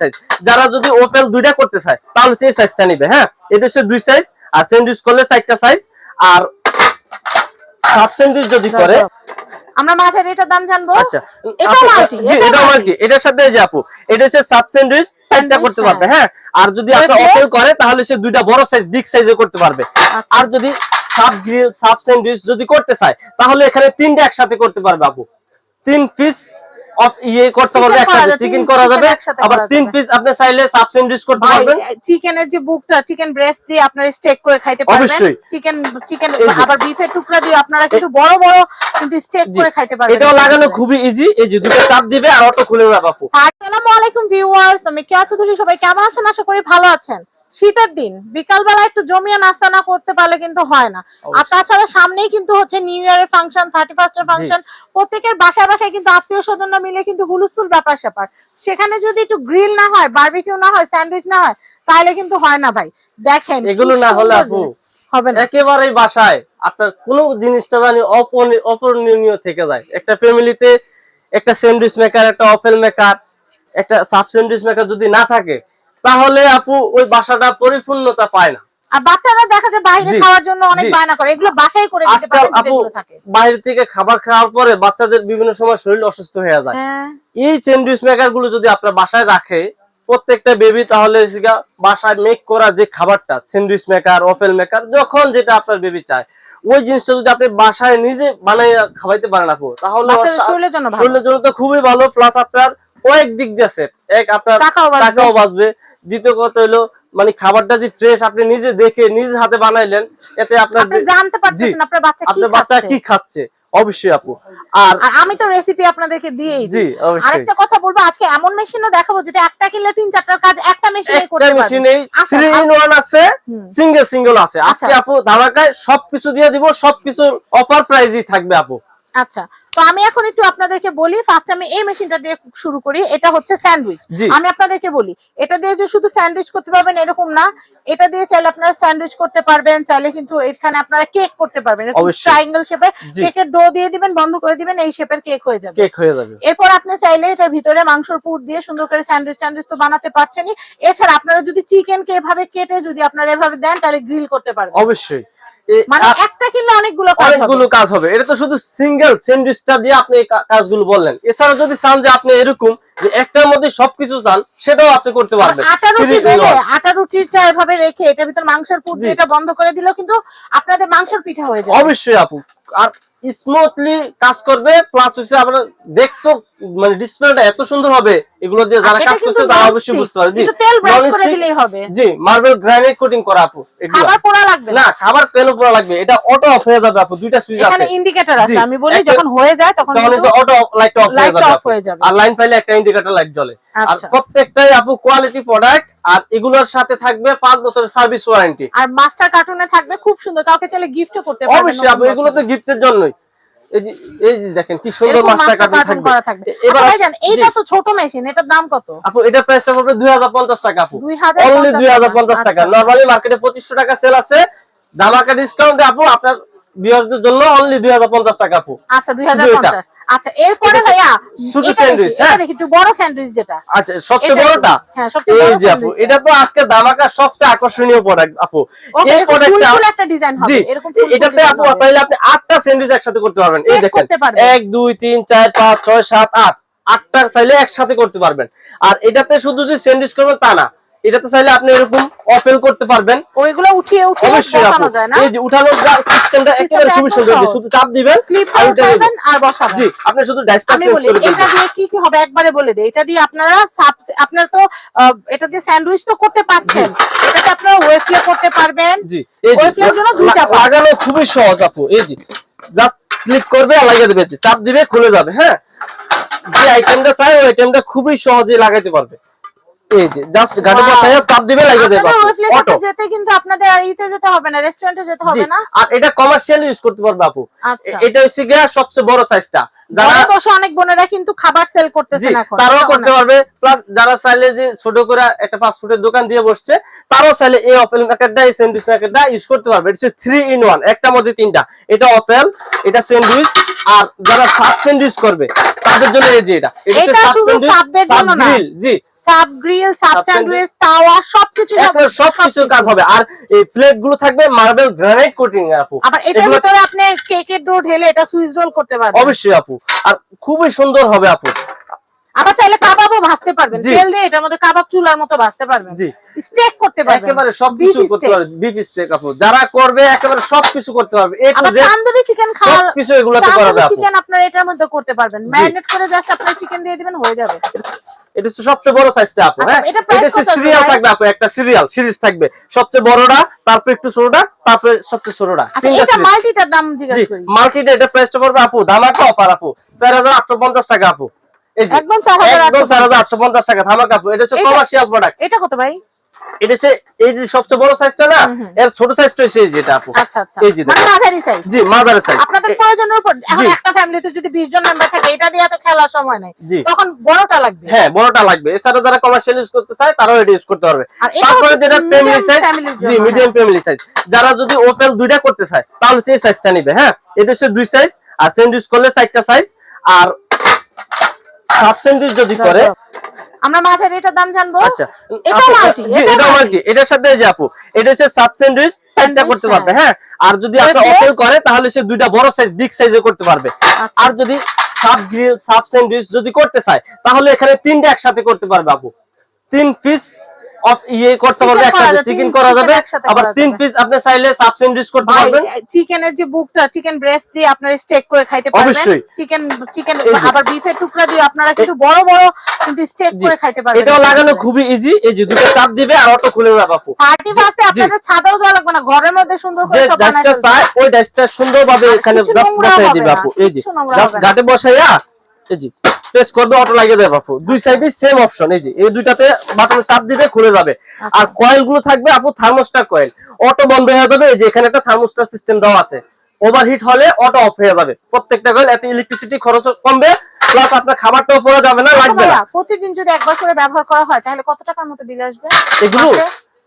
Size যারা যদি Opel দুইটা করতে চায় তাহলে সেই সাইজটা নিবে হ্যাঁ? এটা হচ্ছে দুই সাইজ আর স্যান্ডউইচ করলে চারটা সাইজ আর হাফ স্যান্ডউইচ যদি করে আমরা মাঝের এটার দাম জানব? আচ্ছা। জি, এটাও এটাও multi। মাল্টি এটার সাথে এই যে আপু এটা হচ্ছে সাব স্যান্ডউইচ করতে হ্যাঁ। পারবে হ্যাঁ। আর যদি আপনি ওপেন করে তাহলে সে দুইটা বড় সাইজ বিগ সাইজে করতে পারবে। আচ্ছা। আর যদি সাব গ্রিল সাব স্যান্ডউইচ যদি করতে চায় তাহলে এখানে তিনটা একসাথে করতে পারবে আপু। তিন পিস ইয়ে করতে পারবে একসাথে চিকেন করা যাবে। আবার তিন পিস আপনি চাইলে সাব স্যান্ডউইচ করতে পারবেন। চিকেনের যে বুকটা চিকেন ব্রেস্ট দিয়ে আপনারা স্টেক করে খাইতে পারবেন। চিকেন চিকেন আবার বিফের টুকরা দিয়ে আপনারা কিন্তু বড় বড় কিন্তু স্টেক করে খাইতে পারবেন। এটাও লাগানো খুবই ইজি এই যে দুটো চাপ দিবে আর অটো খুলে যাবে আপু আসসালামু আলাইকুম ভিউয়ার্স আমি কেয়া চৌধুরী সবাই? কেমন আছেন? আশা করি ভালো আছেন। শীতের দিন। বিকালবেলা একটু জমিয়ে নাস্তা না করতে পারলে কিন্তু হয় না। আর তাছাড়া সামনেই কিন্তু হচ্ছে নিউ ইয়ারের ফাংশন থার্টি ফার্স্টের ফাংশন প্রত্যেকের বাসায় বাসায় কিন্তু আত্মীয় স্বজনরা মিলে কিন্তু হুলুস্থুল ব্যাপার স্যাপার সেখানে যদি একটু গ্রিল না হয় বার্বিকিউ না হয় স্যান্ডউইচ না হয় তাহলে কিন্তু হয় না ভাই। দেখেন এগুলো না হলে আপু হবে না। একেবারেই বাসায় আপনার কোনো জিনিসটা জানি অপূরণীয় থেকে যায়। একটা ফ্যামিলিতে একটা স্যান্ডউইচ মেকার একটা অফেল মেকার একটা সাব স্যান্ডউইচ মেকার যদি না থাকে তাহলে আপু ওই বাসাটা পরিপূর্ণতা পায় না। আর বাচ্চারা দেখা যায় বাইরে খাওয়ার জন্য অনেক বায়না করে। এগুলো বাসায় করে দিতে পারেন আপু বাইরে থেকে খাবার খাওয়ার পরে বাচ্চাদের বিভিন্ন সময় শরীর অসুস্থ হয়ে যায়। এই স্যান্ডউইচ মেকারগুলো যদি আপনার বাসায় রাখে প্রত্যেকটা বেবি তাহলে বাসায় মেক করা যে খাবারটা স্যান্ডউইচ মেকার ওফেল মেকার যখন যেটা আপনার বেবি চায় ওই জিনিসটা যদি আপনি বাসায় নিজে বানাই খাওয়াইতে পারেন আপু তাহলে শরীরের জন্য তো খুবই ভালো প্লাস আপনার কয়েক দিক দিয়ে। এক আপনার টাকাও বাঁচবে। দ্বিতীয় কথা হলো মানে খাবারটা যে ফ্রেশ আপনি নিজে দেখে নিজ হাতে বানাইলেন এতে আপনার জানতে পারতেছেন জি, আপনার বাচ্চা আপনার বাচ্চা কি খাচ্ছে? অবশ্যই আপু। আর আমি তো রেসিপি আপনাদেরকে দিয়েই জি আরেকটা কথা বলব আজকে এমন মেশিনও দেখাবো যেটা একটা কিনলে তিন চারটার কাজ একটা মেশিনে করতে পারবে। আচ্ছা, থ্রি ইন আপ- ওয়ান আছে সিঙ্গেল সিঙ্গেল আছে। আজকে আচ্ছা। আপু ধামাকায় সবকিছু দিয়ে দিব সবকিছুর অফার প্রাইজই থাকবে আপু। আচ্ছা তো আমি এখন একটু আপনাদেরকে বলি ফার্স্ট আমি এই মেশিনটা দিয়ে শুরু করি এটা হচ্ছে স্যান্ডউইচ আমি আপনাদেরকে বলি এটা দিয়ে যে শুধু স্যান্ডউইচ করতে পারবেন এরকম না এটা দিয়ে চাইলে আপনারা স্যান্ডউইচ করতে পারবেন চাইলে কিন্তু এখানে আপনারা কেক করতে পারবেন। ট্রায়াঙ্গেল শেপের কেকের ডো দিয়ে দিবেন বন্ধ করে দিবেন এই শেপের কেক হয়ে যাবে। কেক হয়ে যাবে। এরপর আপনি চাইলে এটার ভিতরে মাংসর পুর দিয়ে সুন্দর করে স্যান্ডউইচ ট্যান্ডউইচ তো বানাতে পারছেনই। এছাড়া আপনারা যদি চিকেন কে এভাবে কেটে যদি আপনারা এভাবে দেন তাহলে গ্রিল করতে পারবেন। অবশ্যই। মানে একটা কিনলে অনেকগুলো কাজ অনেকগুলো কাজ হবে। এটা তো শুধু সিঙ্গেল স্যান্ডউইচটা দিয়ে আপনি কাজগুলো বললেন। এছাড়া যদি চান যে আপনি এরকম যে একটার মধ্যে সবকিছু চান সেটাও আপনি করতে পারবেন। আটা রুটি। আটা রুটিটা এভাবে রেখে এটার ভিতর মাংসের পুর এটা বন্ধ করে দিলেও কিন্তু আপনাদের মাংসের পিঠা হয়ে যাবে অবশ্যই আপু। আর স্মুথলি কাজ করবে প্লাস হচ্ছে আপনার দেখতো মানে ডিসপ্লেটা এত সুন্দর হবে এগুলো দিয়ে যারা কাজ করছে তারা অবশ্যই বুঝতে পারে জি তেল ব্রাশ করে দিলেই হবে। জি মার্বেল গ্রানাইট কোটিং করা আপু খাবার পোড়া লাগবে? না খাবার কেন পুরো লাগবে। এটা অটো অফ হয়ে যাবে আপু দুইটা সুইচ এখানে আছে। ইন্ডিকেটর আছে। আমি বলি যখন হয়ে যায় তখন তখন অটো লাইট অফ হয়ে যাবে। আর লাইন ফাইলে একটা ইন্ডিকেটর লাইট জ্বলে। আর আচ্ছা। প্রত্যেকটাই আপু কোয়ালিটি প্রোডাক্ট আর এগুলোর সাথে থাকবে পাঁচ বছরের সার্ভিস ওয়ারেন্টি আর মাস্টার কার্টুনে থাকবে খুব সুন্দর। কাউকে চাইলে গিফটও করতে পারবেন অবশ্যই আপু এগুলো তো গিফটের জন্যই। এই যে এই যে দেখেন কি সুন্দর থাকবে। এবার আচ্ছা ভাইজান, এইটা তো ছোট মেশিন এটার দাম কত? আপু এটা প্রাইসটা পড়বে 2050 টাকা আপু। 2050 অনলি 2050 টাকা। আচ্ছা। নরমালি মার্কেটে 2500 টাকা সেল আছে ধামাকা ডিসকাউন্টে আপু আপনার ভিউয়ারদের জন্য অনলি 2050 টাকা আপু। আচ্ছা দুই শুধু এটা। আচ্ছা এরপরে ভাইয়া শুধু স্যান্ডউইচ, হ্যাঁ। একটু বড় স্যান্ডউইচ যেটা। আচ্ছা সবচেয়ে বড়টা? হ্যাঁ, সবচেয়ে বড় যে আপু এটা তো আজকে সবচেয়ে আকর্ষণীয় প্রোডাক্ট আপু। এই প্রোডাক্টটা ফুল একটা ডিজাইন হবে। এরকম এটাতে আপু চাইলে আপনি আটটা স্যান্ডউইচ একসাথে করতে পারবেন। এই দেখেন করতে পারবেন। এক দুই তিন চার পাঁচ ছয় সাত আট। আটটা চাইলে একসাথে করতে পারবেন। আর এটাতে শুধু যে স্যান্ডউইচ করবেন তা না। এটাতে চাইলে আপনি এরকম অপেল করতে পারবেন। ওইগুলো উঠিয়ে উঠিয়ে বসানো যায় না? এই যে উঠানোর সিস্টেমটা একেবারে খুবই একদম সুন্দর শুধু চাপ দিবেন ক্লিপ আর দিবেন। আর বসাবেন। জি আপনি শুধু ডাইসটা বলি করে এটা দিয়ে কি কি হবে? একবারে বলে দেই। এটা দিয়ে আপনারা আপনার তো এটা দিয়ে স্যান্ডউইচ তো করতে পারছেন। এটাতে আপনারা ওয়েফলে করতে পারবেন। জি ওয়েফলের জন্য দুইটা লা- পার্ট। লাগানো খুবই সহজ আপু। এই যে জাস্ট ক্লিক করবে আর লাগিয়ে দেবে। চাপ দিবে খুলে যাবে হ্যাঁ? যে আইটেমটা চাই ওই আইটেমটা খুবই সহজে লাগাইতে পারবে। এই যে জাস্ট গাড়ি বসায় চাপ দিবে লাগিয়ে দেবে অটো যেতে কিন্তু আপনাদের আর ইতে যেতে হবে না রেস্টুরেন্টে যেতে হবে না। আর এটা কমার্শিয়াল ইউজ করতে পারবে আপু। আচ্ছা। এটা হচ্ছে গিয়া সবচেয়ে বড় সাইজটা যারা বসে অনেক বোনেরা কিন্তু খাবার সেল করতেছেন এখন। তারাও করতে পারবে। প্লাস যারা চাইলে যে ছোট করে একটা ফাস্ট ফুডের দোকান দিয়ে বসছে তারাও চাইলে এই অপেল এই স্যান্ডউইচ ইউজ করতে পারবে। এটা থ্রি ইন ওয়ান একটা মধ্যে তিনটা। এটা অপেল এটা স্যান্ডউইচ আর যারা সাব স্যান্ডউইচ করবে তাদের জন্য এই যে এটা। এটা শুধু সাবের জন্য না। জি। সাব গ্রিল সাব স্যান্ডউইচ তাওয়া সবকিছু সবকিছু। কাজ হবে। আর এই প্লেটগুলো থাকবে মার্বেল গ্রানাইট কোটিং আপু। আবার এটার ভিতরে আপনি কেকের ডো ঢেলে এটা সুইচ রোল করতে পারবেন। অবশ্যই আপু। আর খুবই সুন্দর হবে আপু। আবার চাইলে কাবাবও ভাজতে পারবেন। তেল দিয়ে এটার মধ্যে কাবাব চুলার মতো ভাজতে পারবেন। জি। স্টেক করতে পারবেন। একেবারে সবকিছু করতে steak। পারবে বিফ স্টেক আপু। যারা করবে একেবারে সবকিছু করতে পারবে। A to Z tandoori chicken খাওয়া সবকিছু এগুলোতে করা তান্দুরি যাবে চিকেন আপনার এটার মধ্যে করতে পারবেন। ম্যারিনেট করে জাস্ট আপনার চিকেন দিয়ে দিবেন হয়ে যাবে। এটা হচ্ছে সবচেয়ে বড় সাইজটা আপু আচ্ছা, হ্যাঁ? এটা সিরিয়াল থাকবে আপু একটা সিরিয়াল সিরিজ থাকবে। সবচেয়ে বড়টা তারপর একটু ছোটটা তারপরে সবচেয়ে ছোটটা। আচ্ছা এটা মাল্টিটার দাম জিজ্ঞাসা করি। মাল্টিটা এটা প্রাইসটা পড়বে আপু ধামাকা অফার আপু। চার হাজার আটশো পঞ্চাশ টাকা আপু। একদম 4850 একদম চার হাজার আটশো পঞ্চাশ টাকা ধামাকা আপু এটা হচ্ছে কমার্শিয়াল প্রোডাক্ট এটা কত ভাই? এটা হচ্ছে এই যে সবচেয়ে বড় সাইজটা না হুম, হুম। এর ছোট সাইজটা হচ্ছে এই যেটা আপু। আচ্ছা আচ্ছা। এই যে মানে মাঝারি সাইজ জি মাঝারি সাইজ আপনাদের প্রয়োজনের উপর এখন একটা ফ্যামিলিতে যদি 20 জন মেম্বার থাকে এটা দিয়ে তো খেলার সময় নাই। তখন বড়টা লাগবে। হ্যাঁ বড়টা লাগবে। এছাড়া যারা কমার্শিয়াল ইউজ করতে চায় তারাও এটা ইউজ করতে পারবে। তারপরে যেটা ফ্যামিলি সাইজ জি হ্যাঁ। মিডিয়াম ফ্যামিলি সাইজ যারা যদি ওপেল দুইটা করতে চায় তাহলে সেই সাইজটা নিবে হ্যাঁ? এটা হচ্ছে দুই সাইজ আর স্যান্ডউইচ করলে চারটা সাইজ আর হাফ স্যান্ডউইচ যদি করে আমরা এটার দাম জানব? আচ্ছা। এটা মাল্টি multi। মাল্টি। এটার সাথে যে আপু এটা হচ্ছে সাব স্যান্ডউইচ চারটা করতে হ্যাঁ। পারবে হ্যাঁ। আর যদি আপনি অপেল করে তাহলে সে দুইটা বড় সাইজ বিগ সাইজে করতে পারবে। আচ্ছা। আর যদি সাব গ্রিল সাব স্যান্ডউইচ যদি করতে চায় তাহলে এখানে তিনটা একসাথে করতে পারবে আপু। তিন পিস ইয়ে করতে পারবে একসাথে চিকেন করা যাবে। আবার তিন পিস আপনি চাইলে সাব স্যান্ডউইচ করতে পারবেন। চিকেনের যে বুকটা চিকেন ব্রেস্ট দিয়ে আপনারা স্টেক করে খাইতে পারবেন। অবশ্যই। চিকেন চিকেন আবার বিফের টুকরা দিয়ে আপনারা কিন্তু বড় বড় কিন্তু স্টেক করে খাইতে পারবেন। এটাও লাগানো খুবই ইজি এই যে দুটো চাপ দিবে আর অটো খুলে যাবে আপু পার্টি ফার্স্টে জি। আপনাদের ছাদেও যাওয়া লাগবে না ঘরের মধ্যে সুন্দর করে সব পারবেন। ওই ডাস্টটা সুন্দরভাবে এখানে জাস্ট বসাই দিবে আপু এই যে জাস্ট। গাটে বসাইয়া এই যে। প্রেস করবে অটো লাগিয়ে দেবে আপু দুই সাইডে সেম অপশন এই যে এই দুইটাতে বাটনে চাপ দিবে খুলে যাবে। আর কয়েলগুলো থাকবে আপু থার্মোস্টার কয়েল অটো বন্ধ হয়ে যাবে এই যে এখানে একটা থার্মোস্টার সিস্টেম দেওয়া আছে। ওভারহিট হলে অটো অফ হয়ে যাবে। প্রত্যেকটা কয়েল এতে ইলেকট্রিসিটি খরচ কমবে প্লাস আপনার খাবারটাও পড়া যাবে না লাগবে না। প্রতিদিন যদি একবার করে ব্যবহার করা হয় তাহলে কত টাকার মতো বিল আসবে? এগুলো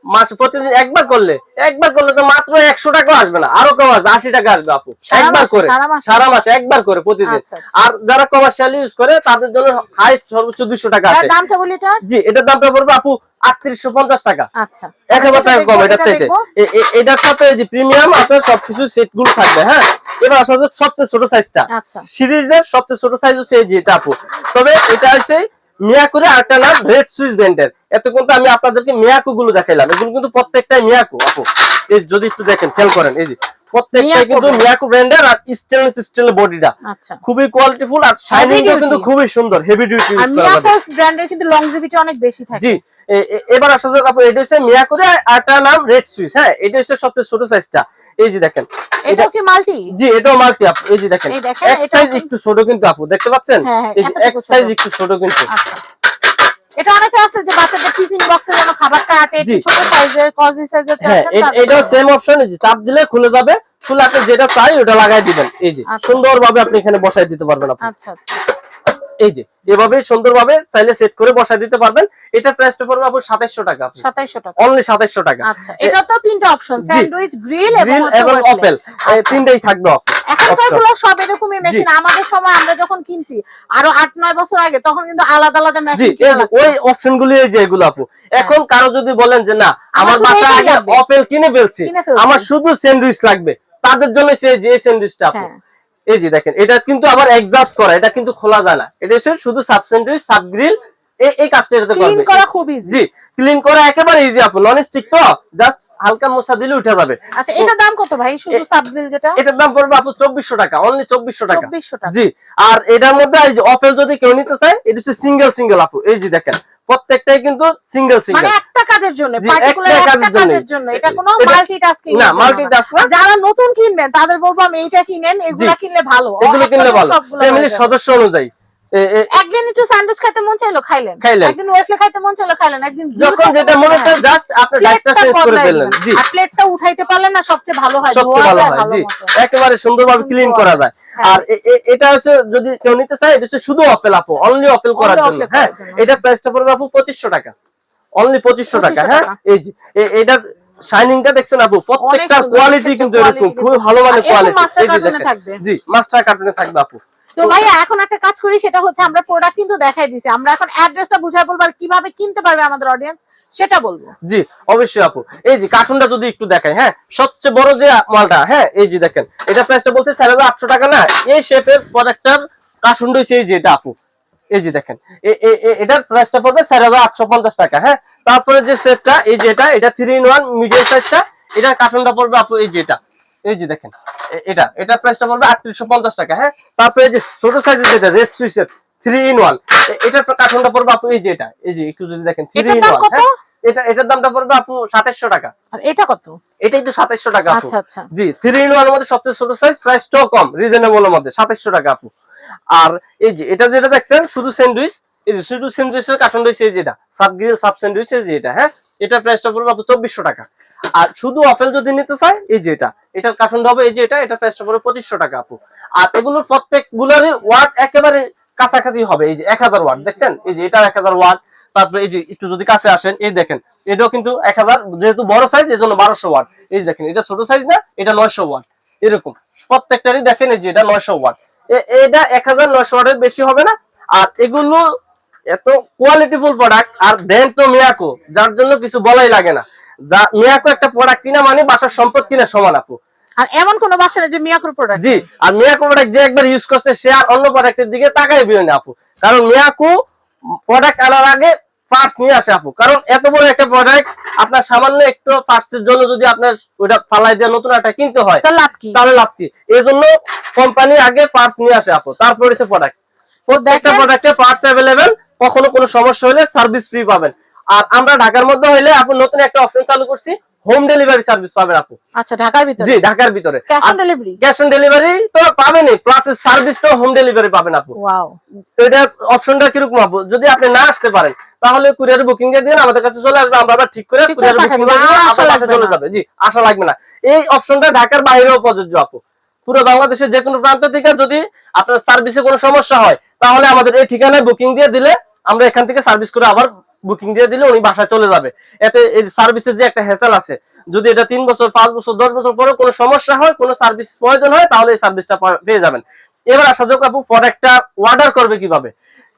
মাসে? প্রতিদিন একবার করলে একবার করলে তো মাত্র একশো টাকা আসবে না আরও কম আসবে আশি টাকা আসবে আপু সারা একবার মাসে, করে সারা মাসে? একবার করে প্রতিদিন আচ্ছা, আচ্ছা। আর যারা কমার্শিয়াল ইউজ করে তাদের জন্য হাইস্ট সর্বোচ্চ দুশো টাকা আছে দামটা বলি এটা জি এটার দামটা পড়বে আপু আটত্রিশশো পঞ্চাশ টাকা আচ্ছা এক হাজার টাকা কম এটার চাইতে দেখব। এ- এ- এটার সাথে যে প্রিমিয়াম আপনার সবকিছু সেটগুলো থাকবে হ্যাঁ এবার আসা যাচ্ছে সবচেয়ে ছোট সাইজটা। সিরিজের সবচেয়ে ছোট সাইজ হচ্ছে এই যে এটা আপু তবে এটা হচ্ছে মিয়াকুরে আরেকটা নাম রেড সুইচ ব্র্যান্ডের এত কিন্তু আমি আপনাদেরকে মিয়াকু গুলো দেখাইলাম। এগুলো কিন্তু প্রত্যেকটাই মিয়াকু আপু। এই যদি একটু দেখেন খেয়াল করেন এই যে প্রত্যেকটাই কিন্তু। মিয়াকু ব্র্যান্ডের আর স্টেনলেস স্টিলের বডিটা আচ্ছা। খুবই কোয়ালিটিফুল আর শাইনিংটা কিন্তু খুবই সুন্দর হেভি ডিউটি ইউজ করা মিয়াকো ব্র্যান্ডের কিন্তু লংজিভিটি অনেক বেশি থাকে। জি এবার আসা যাক আপু এটা হচ্ছে মিয়াকুরে আরেকটা নাম রেড সুইচ হ্যাঁ? এটা হচ্ছে সবচেয়ে ছোট সাইজটা এই যে দেখেন এটাও কি মাল্টি জি এটাও মাল্টি আপু। এই যে দেখেন এক সাইজ একটু ছোট কিন্তু আপু দেখতে পাচ্ছেন? হ্যাঁ, হ্যাঁ, এই যে এতটুকু এক সাইজ একটু ছোট কিন্তু। আচ্ছা। এটা অনেকে আছে যে বাচ্চাদের টিফিন বক্সে যেন খাবারটা আটে ছোট সাইজের কজি সাইজের হ্যাঁ এটাও সেম অপশন যে চাপ দিলে খুলে যাবে খুলে আপনি যেটা চাই ওটা লাগাই দিবেন। এই যে সুন্দর সুন্দরভাবে আপনি এখানে বসাই দিতে পারবেন আপনি। আচ্ছা আচ্ছা। এই যে এভাবে সুন্দরভাবে চাইলে সেট করে বসাই দিতে পারবেন। এটা প্রাইসটা পড়বে আপু 2700 টাকা 2700 টাকা। অনলি 2700 টাকা। আচ্ছা এটা তো তিনটা অপশন স্যান্ডউইচ গ্রিল এবং অপেল আচ্ছা। তিনটাই থাকবে option। এখনকারগুলো সব এরকমই মেশিন আমাদের সময় আমরা যখন কিনছি আরও আট নয় বছর আগে তখন কিন্তু আলাদা আলাদা মেশিন ওই অপশন গুলি এই যে এগুলো আপু। এখন কারও যদি বলেন যে না আমার শুধু আগে অপেল কিনে ফেলছি। আমার শুধু স্যান্ডউইচ লাগবে। তাদের জন্য সেই যে স্যান্ডউইচটা আপু। হ্যাঁ। এই যে দেখেন এটা কিন্তু আবার এক্সাস্ট করা এটা কিন্তু খোলা যায় না। এটা হচ্ছে শুধু সাব সাবগ্রিল সাব গ্রিল এই এই কাজটা এটাতে করবে। ক্লিন করা খুব ইজি জি ক্লিন করা একেবারে ইজি আপু নন স্টিক তো জাস্ট হালকা মোছা দিলে উঠে যাবে। আচ্ছা এটার দাম কত ভাই? শুধু সাব গ্রিল যেটা? এটার দাম পড়বে আপু চব্বিশশো টাকা অনলি চব্বিশশো টাকা। 2400 টাকা। জি আর এটার মধ্যে এই যে অপেল যদি কেউ নিতে চায় এটা হচ্ছে সিঙ্গেল সিঙ্গেল আপু। এই যে দেখেন প্রত্যেকটাই কিন্তু সিঙ্গেল সিঙ্গেল মানে একটা কাজের জন্য পার্টিকুলার একটা কাজের জন্য। এটা কোনো এটা- মাল্টিটাস্কিং না, multitask না। যারা নতুন কিনবেন তাদের বলব আমি এইটা কিনেন এগুলা কিনলে ভালো। এগুলো কিনলে ভালো। ফ্যামিলির সদস্য অনুযায়ী। একদিন একটু স্যান্ডউইচ খেতে মন চাইলো খাইলেন। একদিন ওয়েফলে মন চাইলো খাইলেন। একদিন যখন যেটা মনে চায়, জাস্ট আপনি ডাইসটা চেঞ্জ করে ফেললেন জি। প্লেটটা উঠাইতে পারলে না সবচেয়ে ভালো হয় সবচেয়ে ভালো হয় জি। একেবারে সুন্দরভাবে ক্লিন করা যায়। হ্যাঁ। আর এটা হচ্ছে যদি কেউ নিতে চায় এটা শুধু অপেল আপু অনলি অপেল করার জন্য। হ্যাঁ এটা প্রাইসটা পড়বে আপু টাকা। অনলি পঁচিশশো টাকা হ্যাঁ। এই যে এ- শাইনিংটা দেখছেন আপু প্রত্যেকটা কোয়ালিটি কিন্তু এরকম কিন্তু- ভালো এরকম কোয়ালিটি। জি মাস্টার কার্টুনে থাকবে আপু। তো ভাইয়া এখন একটা কাজ করি সেটা হচ্ছে আমরা প্রোডাক্ট কিন্তু দেখাই দিছি। আমরা এখন অ্যাড্রেসটা বুঝাই বলব আর কীভাবে কিনতে পারবে আমাদের অডিয়েন্স সেটা বলব। জি অবশ্যই আপু। এই যে কার্টুনটা যদি একটু দেখাই হ্যাঁ সবচেয়ে বড় যে মালটা হ্যাঁ এই যে দেখেন এটা প্রাইসটা বলছে চার হাজার আটশো টাকা না এই শেপের প্রোডাক্টটার কার্টুনটা হচ্ছে এই যে এটা আপু। এই যে দেখেন এটার প্রাইসটা পড়বে চার হাজার আটশো পঞ্চাশ টাকা হ্যাঁ। তারপরে যে শেপটা এই যে এটা এটা থ্রি ইন ওয়ান মিডিয়াম সাইজটা এটার কার্টুনটা পড়বে আপু এই যে এটা। এই যে দেখেন এটা এটা প্রাইসটা পড়বে আটত্রিশশো পঞ্চাশ টাকা হ্যাঁ? তারপরে যে ছোট সাইজের যেটা রেড সুইসের থ্রি ইন ওয়ান এটার কার্টুনটা পড়বে আপু এই যে এটা এই যে একটু যদি দেখেন থ্রি ইন ওয়ান হ্যাঁ? এটা এটার দামটা পড়বে আপু সাতাশশো টাকা। আর এটা কত? এটাই তো সাতাশশো টাকা আপু। আচ্ছা আচ্ছা। জি থ্রি ইন ওয়ান মধ্যে সবচেয়ে ছোট সাইজ প্রাইসটাও কম রিজনেবল এর মধ্যে সাতাশশো টাকা আপু। আর এই যে এটা যেটা দেখছেন শুধু স্যান্ডউইচ এই যে শুধু স্যান্ডউইচের কার্টন রয়েছে এই যেটা সাব গ্রিল সাব স্যান্ডউইচ এই যে এটা হ্যাঁ? এটা প্রাইসটা পড়বে আপু চব্বিশশো টাকা। আর শুধু আপেল যদি নিতে চায়, এই যে এটা, এটার কার্টনটা হবে এই যে এটা এটা প্রাইসটা পড়বে পঁচিশশো টাকা আপু। আর এগুলোর প্রত্যেক গুলারই ওয়ার্ড একেবারে কাছাকাছি হবে, এই যে এক হাজার ওয়ার্ড, দেখছেন? এই যে এটা এক হাজার ওয়ার্ড। তারপরে এই যে একটু যদি কাছে আসেন, এই দেখেন, এটাও কিন্তু এক হাজার, যেহেতু বড় সাইজ এই জন্য বারোশো ওয়াট এই দেখেন, এটা ছোট সাইজ না, এটা নয়শো ওয়াট এরকম, প্রত্যেকটারই দেখেন এই যে এটা নয়শো ওয়াট এটা এক হাজার নয়শো ওয়াটের বেশি হবে না। আর এগুলো এত কোয়ালিটিফুল প্রোডাক্ট আর ব্র্যান্ড তো মিয়াকো যার জন্য কিছু বলাই লাগে না। যা মিয়াকো একটা প্রোডাক্ট কিনা মানে বাসার সম্পদ কিনা সমান আপু। আর এমন কোনো বাসা নেই যে মিয়াকুর প্রোডাক্ট জি আর মিয়াকো প্রোডাক্ট যে একবার ইউজ করছে সে আর অন্য প্রোডাক্টের দিকে তাকাই বিয়ে না আপু। কারণ মিয়াকো প্রোডাক্ট আনার আগে পার্টস নিয়ে আসে আপু। কারণ এত বড় একটা প্রোডাক্ট আপনার সামান্য একটু পার্টসের জন্য যদি আপনার ওটা ফালাই দিয়ে নতুন একটা কিনতে হয় তার লাভ কি? তাহলে লাভ কি? এই জন্য কোম্পানি আগে পার্টস নিয়ে আসে আপু। তারপর হচ্ছে প্রোডাক্ট প্রত্যেকটা। প্রোডাক্টে পার্টস অ্যাভেলেবেল কখনো কোনো সমস্যা হলে সার্ভিস ফ্রি পাবেন। আর আমরা ঢাকার মধ্যে হইলে আপু নতুন একটা অপশন চালু করছি হোম ডেলিভারি সার্ভিস পাবেন আপু। আচ্ছা ঢাকার ভিতরে? জি ঢাকার ভিতরে। Cash on delivery cash on delivery তো পাবেনই প্লাস সার্ভিসটাও হোম ডেলিভারি পাবেন আপু। ওয়াও তো এটা অপশনটা কীরকম আপু? যদি আপনি না আসতে পারেন তাহলে কুরিয়ার বুকিং দিয়ে দিন আমাদের কাছে চলে আসবে আমরা আবার ঠিক করে কুরিয়ার বুকিং। দিয়ে আশা আপনার কাছে চলে না। যাবে। জি আশা লাগবে না। এই অপশনটা ঢাকার বাইরেও প্রযোজ্য আপু। পুরো বাংলাদেশের যে কোনো প্রান্ত থেকে যদি আপনার সার্ভিসে কোনো সমস্যা হয় তাহলে আমাদের এই ঠিকানায় বুকিং দিয়ে দিলে আমরা এখান থেকে সার্ভিস করে আবার বুকিং দিয়ে দিলে উনি বাসায় চলে যাবে। এতে এই সার্ভিসের যে একটা হেসাল আছে যদি এটা তিন বছর পাঁচ বছর দশ বছর পরে কোনো সমস্যা হয় কোনো সার্ভিস প্রয়োজন হয় তাহলে এই সার্ভিসটা পেয়ে যাবেন। এবার আসা যাক আপু প্রোডাক্টটা অর্ডার করবে কীভাবে?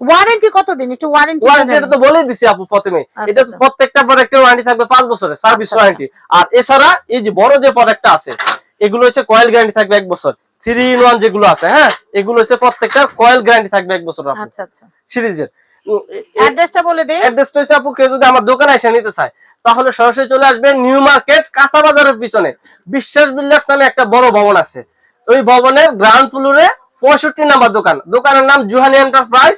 ওয়ারেন্টি কতদিন? একটু ওয়ারেন্টি ওয়ারেন্টি তো বলেই দিছি আপু প্রথমে। আচ্ছা, এটা আচ্ছা। প্রত্যেকটা প্রোডাক্টের ওয়ারেন্টি থাকবে পাঁচ বছরের সার্ভিস আচ্ছা, ওয়ারেন্টি আর এছাড়া এই যে বড় যে প্রোডাক্টটা আছে এগুলো হচ্ছে কয়েল গ্যারান্টি থাকবে এক বছর। ইন যেগুলো আছে হ্যাঁ? এগুলো হচ্ছে প্রত্যেকটা কয়েল গ্যারান্টি থাকবে এক বছর আপু। আচ্ছা আচ্ছা। সিরিজের। অ্যাড্রেসটা বলে দে। অ্যাড্রেসটা হচ্ছে আপু কেউ যদি আমার দোকানে এসে নিতে চায় তাহলে সরাসরি চলে আসবে নিউ মার্কেট কাঁচা বাজারের পিছনে। বিশ্বাস বিল্ডার্স নামে একটা বড় ভবন আছে। ওই ভবনের গ্রাউন্ড ফ্লোরে পঁয়ষট্টি নাম্বার দোকান। দোকানের নাম জুহানি এন্টারপ্রাইজ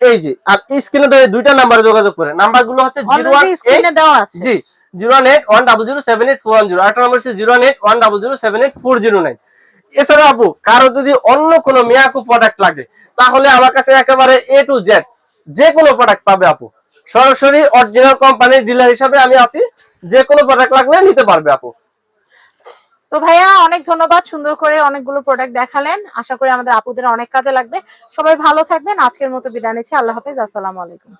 এই যে আর স্ক্রিনে তো দুইটা নাম্বারে যোগাযোগ করে। নাম্বারগুলো হচ্ছে জিরো ওয়ান স্ক্রিনে দেওয়া আছে। জি zero one eight one double zero seven eight four one zero. Number হচ্ছে zero one eight one double zero seven eight four zero nine. এছাড়া আপু কারও যদি অন্য কোনো মিয়াকু প্রোডাক্ট লাগে তাহলে আমার কাছে একেবারে এ টু জেড যে কোনো প্রোডাক্ট পাবে আপু। সরাসরি অরিজিনাল কোম্পানির ডিলার হিসাবে আমি আছি যে কোনো প্রোডাক্ট লাগলে নিতে পারবে আপু। তো ভাইয়া, অনেক ধন্যবাদ সুন্দর করে অনেকগুলো প্রোডাক্ট দেখালেন। আশা করি আমাদের আপুদের অনেক কাজে লাগবে। সবাই ভালো থাকবেন। আজকের মতো বিদায় নিচ্ছি। আল্লাহ হাফেজ। আসসালামু আলাইকুম।